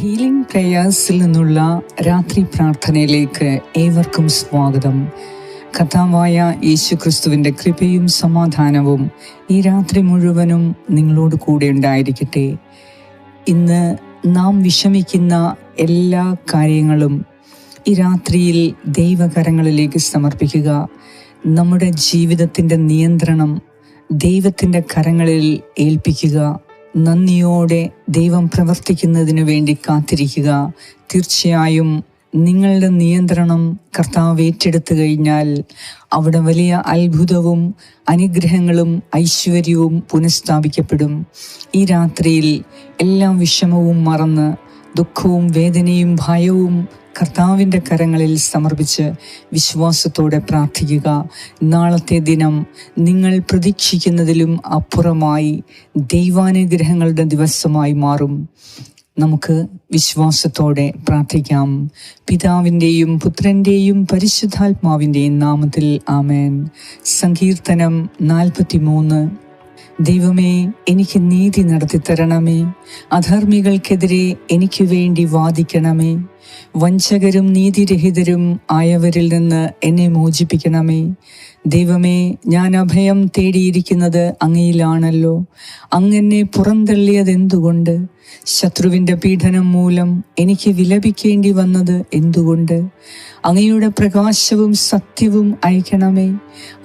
Healing പ്രേയേഴ്സിൽ നിന്നുള്ള രാത്രി പ്രാർത്ഥനയിലേക്ക് ഏവർക്കും സ്വാഗതം. കഥാവായ യേശു ക്രിസ്തുവിന്റെ കൃപയും സമാധാനവും ഈ രാത്രി മുഴുവനും നിങ്ങളോട് കൂടെ ഉണ്ടായിരിക്കട്ടെ. ഇന്ന് നാം വിഷമിക്കുന്ന എല്ലാ കാര്യങ്ങളും ഈ രാത്രിയിൽ ദൈവകരങ്ങളിലേക്ക് സമർപ്പിക്കുക. നമ്മുടെ ജീവിതത്തിന്റെ നിയന്ത്രണം ദൈവത്തിന്റെ കരങ്ങളിൽ ഏൽപ്പിക്കുക. നന്ദിയോടെ ദൈവം പ്രവർത്തിക്കുന്നതിനു വേണ്ടി കാത്തിരിക്കുക. തീർച്ചയായും നിങ്ങളുടെ നിയന്ത്രണം കർത്താവ് ഏറ്റെടുത്തു കഴിഞ്ഞാൽ അവിടെ വലിയ അത്ഭുതവും അനുഗ്രഹങ്ങളും ഐശ്വര്യവും പുനഃസ്ഥാപിക്കപ്പെടും. ഈ രാത്രിയിൽ എല്ലാ വിഷമവും മറന്ന് ദുഃഖവും വേദനയും ഭയവും കർത്താവിന്റെ കരങ്ങളിൽ സമർപ്പിച്ച് വിശ്വാസത്തോടെ പ്രാർത്ഥിക്കുക. നാളത്തെ ദിനം നിങ്ങൾ പ്രതീക്ഷിക്കുന്നതിലും അപ്പുറമായി ദൈവാനുഗ്രഹങ്ങളുടെ ദിവസമായി മാറും. നമുക്ക് വിശ്വാസത്തോടെ പ്രാർത്ഥിക്കാം. പിതാവിന്റെയും പുത്രന്റെയും പരിശുദ്ധാത്മാവിന്റെയും നാമത്തിൽ ആമേൻ. സങ്കീർത്തനം നാൽപ്പത്തി മൂന്ന് ദൈവമേ എനിക്ക് നീതി നടത്തി തരണമേ. അധർമ്മികൾക്കെതിരെ എനിക്ക് വേണ്ടി വാദിക്കണമേ. വഞ്ചകരും നീതിരഹിതരും ആയവരിൽ നിന്ന് എന്നെ മോചിപ്പിക്കണമേ. ദൈവമേ ഞാൻ അഭയം തേടിയിരിക്കുന്നത് അങ്ങയിലാണല്ലോ. അങ്ങനെ പുറന്തള്ളിയത് എന്തുകൊണ്ട് ശത്രുവിന്റെ പീഡനം മൂലം എനിക്ക് വിലപിക്കേണ്ടി വന്നത് എന്തുകൊണ്ട്? അങ്ങയുടെ പ്രകാശവും സത്യവും അയക്കണമേ.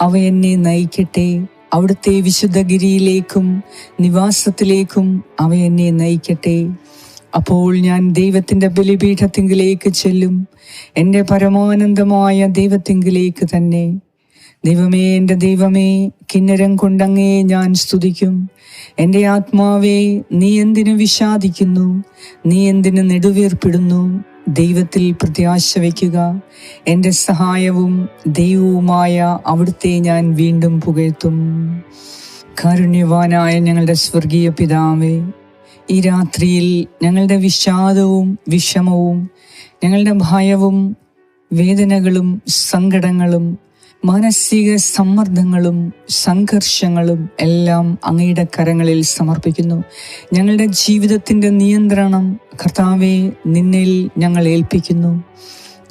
അവ എന്നെ നയിക്കട്ടെ. അവിടുത്തെ വിശുദ്ധഗിരിയിലേക്കും നിവാസത്തിലേക്കും അവ എന്നെ നയിക്കട്ടെ. അപ്പോൾ ഞാൻ ദൈവത്തിന്റെ ബലിപീഠത്തിങ്കിലേക്ക് ചെല്ലും. എന്റെ പരമാനന്ദമായ ദൈവത്തിങ്കിലേക്ക് തന്നെ. ദൈവമേ എന്റെ ദൈവമേ കിന്നരം കൊണ്ടങ്ങേ ഞാൻ സ്തുതിക്കും. എന്റെ ആത്മാവേ നീ എന്തിനു വിഷാദിക്കുന്നു? നീ എന്തിനു നെടുവീർപ്പിടുന്നു? ദൈവത്തിൽ പ്രത്യാശ വയ്ക്കുക. എന്റെ സഹായവും ദൈവവുമായ അവിടുത്തെ ഞാൻ വീണ്ടും പുകഴ്ത്തും. കാരുണ്യവാനായ ഞങ്ങളുടെ സ്വർഗീയ പിതാവേ ഈ രാത്രിയിൽ ഞങ്ങളുടെ വിഷാദവും വിഷമവും ഞങ്ങളുടെ ഭയവും വേദനകളും സങ്കടങ്ങളും മാനസിക സമ്മർദ്ദങ്ങളും സംഘർഷങ്ങളും എല്ലാം അങ്ങയുടെ കരങ്ങളിൽ സമർപ്പിക്കുന്നു. ഞങ്ങളുടെ ജീവിതത്തിന്റെ നിയന്ത്രണം കർത്താവെ നിന്നിൽ ഞങ്ങൾ ഏൽപ്പിക്കുന്നു.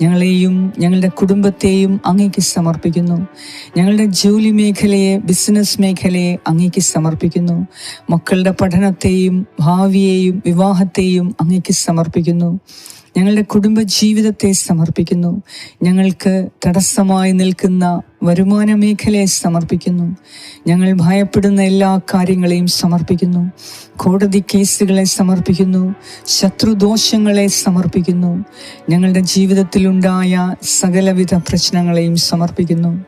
ഞങ്ങളെയും ഞങ്ങളുടെ കുടുംബത്തെയും അങ്ങേക്ക് സമർപ്പിക്കുന്നു. ഞങ്ങളുടെ ജോലി മേഖലയെ ബിസിനസ് മേഖലയെ അങ്ങേക്ക് സമർപ്പിക്കുന്നു. മക്കളുടെ പഠനത്തെയും ഭാവിയെയും വിവാഹത്തെയും അങ്ങേക്ക് സമർപ്പിക്കുന്നു. ഞങ്ങളുടെ കുടുംബ ജീവിതത്തെ സമർപ്പിക്കുന്നു. ഞങ്ങൾക്ക് തടസ്സമായി നിൽക്കുന്ന വരുമാന മേഖലയെ സമർപ്പിക്കുന്നു. ഞങ്ങൾ ഭയപ്പെടുന്ന എല്ലാ കാര്യങ്ങളെയും സമർപ്പിക്കുന്നു. കോടതി കേസുകളെ സമർപ്പിക്കുന്നു. ശത്രുദോഷങ്ങളെ സമർപ്പിക്കുന്നു. ഞങ്ങളുടെ ജീവിതത്തിലുണ്ടായ സകലവിധ പ്രശ്നങ്ങളെയും സമർപ്പിക്കുന്നു.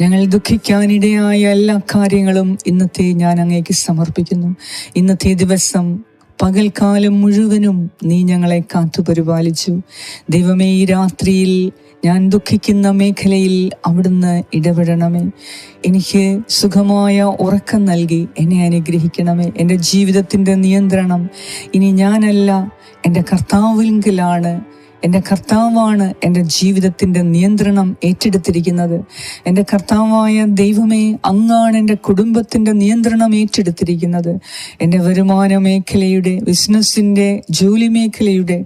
ഞങ്ങൾ ദുഃഖിക്കാനിടയായ എല്ലാ കാര്യങ്ങളും ഇന്നത്തെ ഞാൻ അങ്ങേക്ക് സമർപ്പിക്കുന്നു. ഇന്നത്തെ ദിവസം പകൽക്കാലം മുഴുവനും നീ ഞങ്ങളെ കാത്തു പരിപാലിച്ചു. ദൈവമേ ഈ രാത്രിയിൽ ഞാൻ ദുഃഖിക്കുന്ന മേഖലയിൽ അവിടുന്ന് ഇടപെടണമേ. എനിക്ക് സുഖമായ ഉറക്കം നൽകി എന്നെ അനുഗ്രഹിക്കണമേ. എന്റെ ജീവിതത്തിന്റെ നിയന്ത്രണം ഇനി ഞാനല്ല എന്റെ കർത്താവിങ്കിലാണ്. എന്റെ കർത്താവാണ് എന്റെ ജീവിതത്തിന്റെ നിയന്ത്രണം ഏറ്റെടുത്തിരിക്കുന്നത്. എന്റെ കർത്താവായ ദൈവമേ അങ്ങാണ് എന്റെ കുടുംബത്തിന്റെ നിയന്ത്രണം ഏറ്റെടുത്തിരിക്കുന്നത്. എന്റെ വരുമാന മേഖലയുടെ ബിസിനസ്സിന്റെ ജോലി മേഖലയുടെ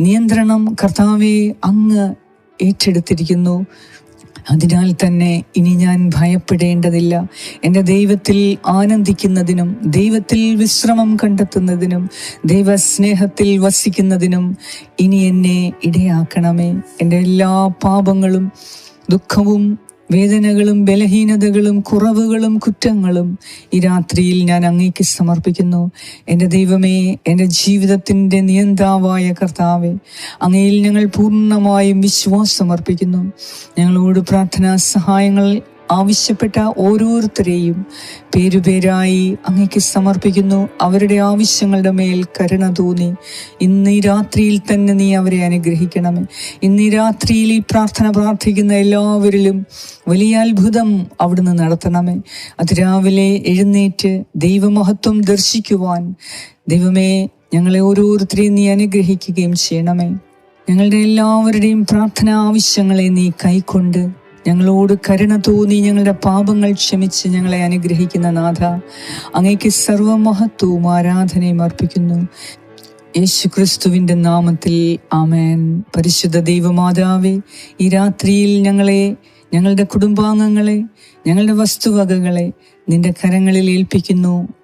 നിയന്ത്രണം കർത്താവെ അങ്ങ് ഏറ്റെടുത്തിരിക്കുന്നു. അതിനാൽ തന്നെ ഇനി ഞാൻ ഭയപ്പെടേണ്ടതില്ല. എന്റെ ദൈവത്തിൽ ആനന്ദിക്കുന്നതിനും ദൈവത്തിൽ വിശ്രമം കണ്ടെത്തുന്നതിനും ദൈവസ്നേഹത്തിൽ വസിക്കുന്നതിനും ഇനി എന്നെ ഇടയാക്കണമേ. എന്റെ എല്ലാ പാപങ്ങളും ദുഃഖവും വേദനകളും ബലഹീനതകളും കുറവുകളും കുറ്റങ്ങളും ഈ രാത്രിയിൽ ഞാൻ അങ്ങേക്ക് സമർപ്പിക്കുന്നു. എന്റെ ദൈവമേ എന്റെ ജീവിതത്തിന്റെ നിയന്താവായ കർത്താവെ അങ്ങയിൽ ഞങ്ങൾ പൂർണമായും വിശ്വാസം അർപ്പിക്കുന്നു ഞങ്ങളോട് പ്രാർത്ഥനാ സഹായങ്ങൾ ആവശ്യപ്പെട്ട ഓരോരുത്തരെയും പേരുപേരായി അങ്ങേക്ക് സമർപ്പിക്കുന്നു. അവരുടെ ആവശ്യങ്ങളുടെ മേൽ കരുണ തോന്നി. ഇന്ന് ഈ രാത്രിയിൽ തന്നെ നീ അവരെ അനുഗ്രഹിക്കണമേ. ഇന്ന് ഈ രാത്രിയിൽ ഈ പ്രാർത്ഥന പ്രാർത്ഥിക്കുന്ന എല്ലാവരിലും വലിയ അത്ഭുതം അവിടുന്ന് നടത്തണമേ. അതിരാവിലെ എഴുന്നേറ്റ് ദൈവമഹത്വം ദർശിക്കുവാൻ ദൈവമേ ഞങ്ങളെ ഓരോരുത്തരെയും നീ അനുഗ്രഹിക്കുകയും ചെയ്യണമേ. ഞങ്ങളുടെ എല്ലാവരുടെയും പ്രാർത്ഥന ആവശ്യങ്ങളെ നീ കൈക്കൊണ്ട് ഞങ്ങളോട് കരുണ തോന്നി ഞങ്ങളുടെ പാപങ്ങൾ ക്ഷമിച്ച് ഞങ്ങളെ അനുഗ്രഹിക്കുന്ന നാഥ. അങ്ങേക്ക് സർവമഹത്വവും ആരാധനയും അർപ്പിക്കുന്നു. യേശുക്രിസ്തുവിന്റെ നാമത്തിൽ ആമേൻ. പരിശുദ്ധ ദൈവമാതാവേ ഈ രാത്രിയിൽ ഞങ്ങളെ ഞങ്ങളുടെ കുടുംബാംഗങ്ങളെ ഞങ്ങളുടെ വസ്തുവകകളെ നിന്റെ കരങ്ങളിൽ ഏൽപ്പിക്കുന്നു.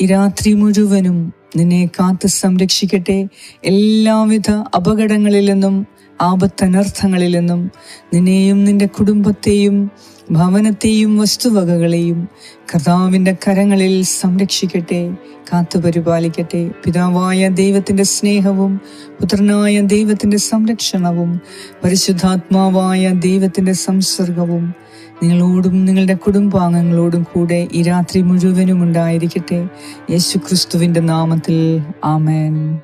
ഈ രാത്രി മുഴുവനും നിന്നെ കാത്ത് സംരക്ഷിക്കട്ടെ. എല്ലാവിധ അപകടങ്ങളിൽ നിന്നും ആപത്തനർത്ഥങ്ങളിൽ നിന്നും നിന്നെയും നിന്റെ കുടുംബത്തെയും ഭവനത്തെയും വസ്തുവകകളെയും കർത്താവിന്റെ കരങ്ങളിൽ സംരക്ഷിക്കട്ടെ കാത്തുപരിപാലിക്കട്ടെ പിതാവായ ദൈവത്തിന്റെ സ്നേഹവും പുത്രനായ ദൈവത്തിന്റെ സംരക്ഷണവും പരിശുദ്ധാത്മാവായ ദൈവത്തിന്റെ സംസർഗവും നിങ്ങളോടും നിങ്ങളുടെ കുടുംബാംഗങ്ങളോടും കൂടെ ഈ രാത്രി മുഴുവനും ഉണ്ടായിരിക്കട്ടെ. യേശു ക്രിസ്തുവിന്റെ നാമത്തിൽ. ആമേൻ.